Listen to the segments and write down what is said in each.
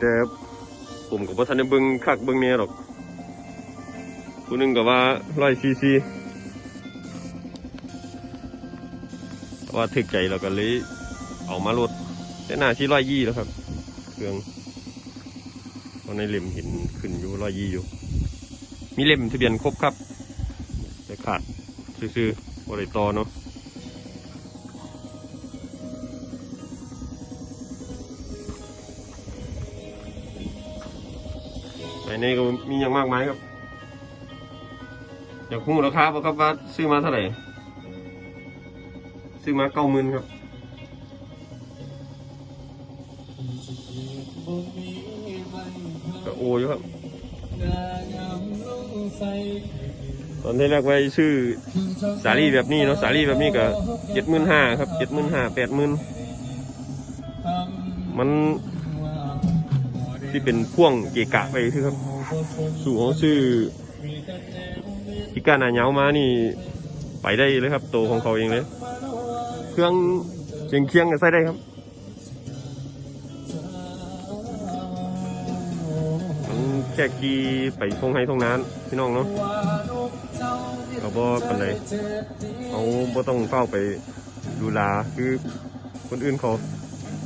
แต่ผมกับพ่ทันได้เบิ้งคักเบิ้งเนี่ยหรอกผู้หนึงก็ว่าร้อยซีซีแต่ว่าถึกใจเราก็เลยเอามาลดแต่หน้าที่ร้อยยี่แล้วครับ เครื่องตอนในเล่มเห็นขึ้นอยู่ร้อยยี่อยู่ มีเล่มทะเบียนครบครับแต่ขาดซื้อๆบริตอเนาะ ในนี้ก็มีอย่างมากมายครับ อยากคุ้ราคาป่ะครับว่าซื้อมาเท่าไหร่ ซื้อมาเก้าหมื่นครับก็โออยู่ครับตอนที่แรกไว้ชื่อสาลี่แบบนี้เนาะสาลี่แบบนี้ก็เจ็ดหมื่นห้าครับเจ็ดหมื่นห้าแปดหมื่นมัน ที่เป็นพ่วงเกะกะไปคือครับ สู่ของชื่อพิการนาเหยามานี่ ไปได้เลยครับ โตของเขาเองเลย เครื่องเชียงเคียงใส่ได้ครับมันแค่กีไปทงให้ทงนั้นพี่น้องเนาะเราบ่ปันไหนเอาบ่ต้องเฝ้าไปดูแลคือคนอื่นเขา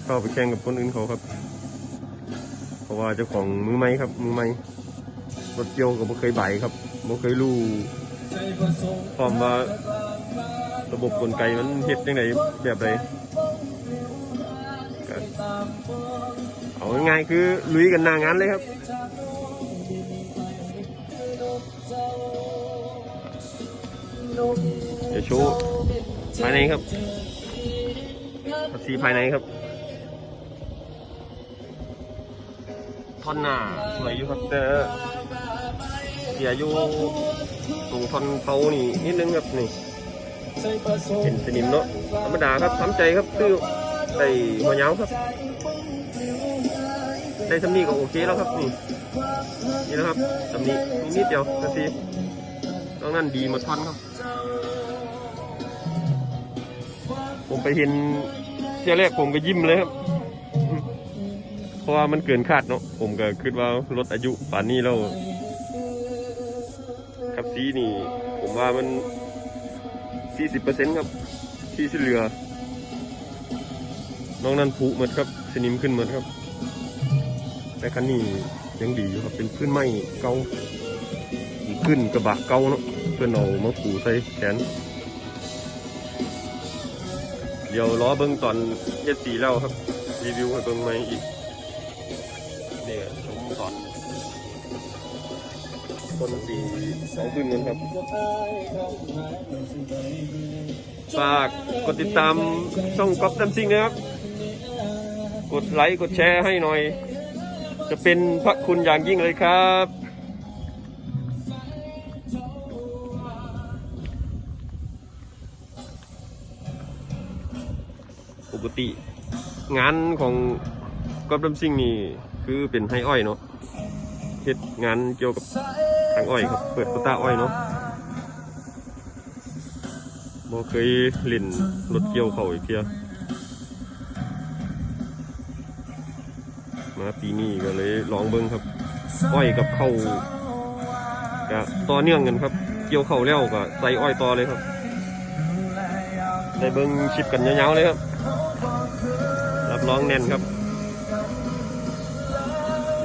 เข้าไปแข่งกับคนอื่นเขาครับ ราะว่าเจ้าของมือไม้ครับ มือไม้รถเกี่ยวก็บ่เคยใบครับบ่เคยรู้ความว่าระบบกลไกมันเฮ็ดยังไงแบบใดก็เอาง่ายๆคือลุยกันหน้างานเลยครับเดี๋ยวโชว์ภายในครับภาษีภายในครับ ท่อนหน้าสวยอยู่ครับแต่เสียอยู่ตรงท่อนเตานี่นิดนึงครับนี่เป็นสนิมเนาะธรรมดาครับทำใจครับซื้อใส่หัวเหยาครับได้สำนีก็โอเคแล้วครับนี่นี่นะครับสำนีมีนิดเดียวนาทีตรงนั้นดีหมดท่อนครับ ผมไปเห็นเที่ยแรกผมก็ยิ้มเลยครับ เพราะว่ามันเกินคาดเนาะผมก็คิดว่าลดอายุป่านนี้แล้วครับสีนี่ ผมว่ามัน 40%ครับที่ที่เหลือ น้องนั้นผุหมดครับสนิมขึ้นหมดครับ แต่คันนี้ยังดีอยู่ครับเป็นพื้นไม้เก่าขึ้นกระบะเก่าเนาะเพื่อนเอามาปูใส่แขนเดี๋ยวล้อเบิ้งตอนเย็ดสีแล้วครับ รีวิวให้เบิ้งไหมอีก เนี่ยชมตอนคนสีสองพื้นเงินครับ ฝากกดติดตามช่องก๊อฟตัมซิงนะครับ กดไลค์ กดแชร์ให้หน่อย จะเป็นพระคุณอย่างยิ่งเลยครับปกติงานของก๊อบดำซิงนี่ คือเป็นให้อ้อยเนาะเฮ็ดงานเกี่ยวกับทางอ้อยครับ เปิดโต้าอ้อยเนาะบ่เคยเล่นรถเกี่ยวเขาอีกเทียมาปีนี้ก็เลยลองเบิ่งครับ อ้อยกับเข้าวก็ต่อเนื่องกันครับ เกี่ยวเข้าแล้วก็ใส่อ้อยต่อเลยครับได้เบิ่งชิปกันยาวๆเลยครับ รับรองแน่นครับ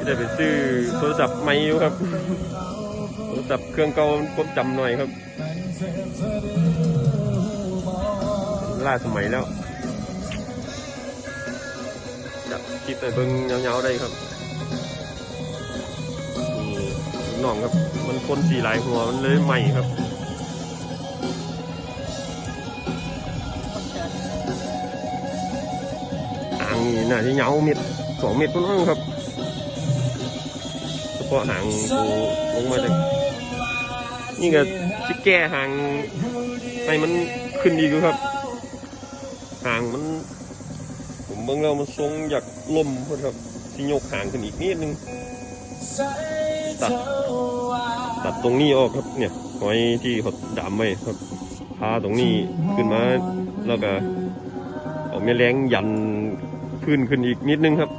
ได้ไปซื้อโทรศัพท์ใหม่อยู่ครับ โทรศัพท์เครื่องเก่าผมจำหน่อยครับล่าสมัยแล้วจับคลิปไปเบิ่งยาวๆได้ครับนี่น้องครับ มันคนสีหลายหัวมันเลยใหม่ครับหางนี่น่าจะยาวเม็ดสองเม็ดต้นๆครับ เฉพาะหางปูลงมาจากนี่ก็จะแก้หางให้มันขึ้นดีกว่าครับ หางมัน ผมเบิ่งแล้วมันทรงอยากล่มพอครับที่ยกหางขึ้นอีกนิดนึงตัดตัดตรงนี้ออกครับเนี่ยหอยที่เขาดามไว้ครับพาตรงนี้ขึ้นมาแล้วก็เอาแม่แรงยันพื้นขึ้นอีกนิดนึงครับ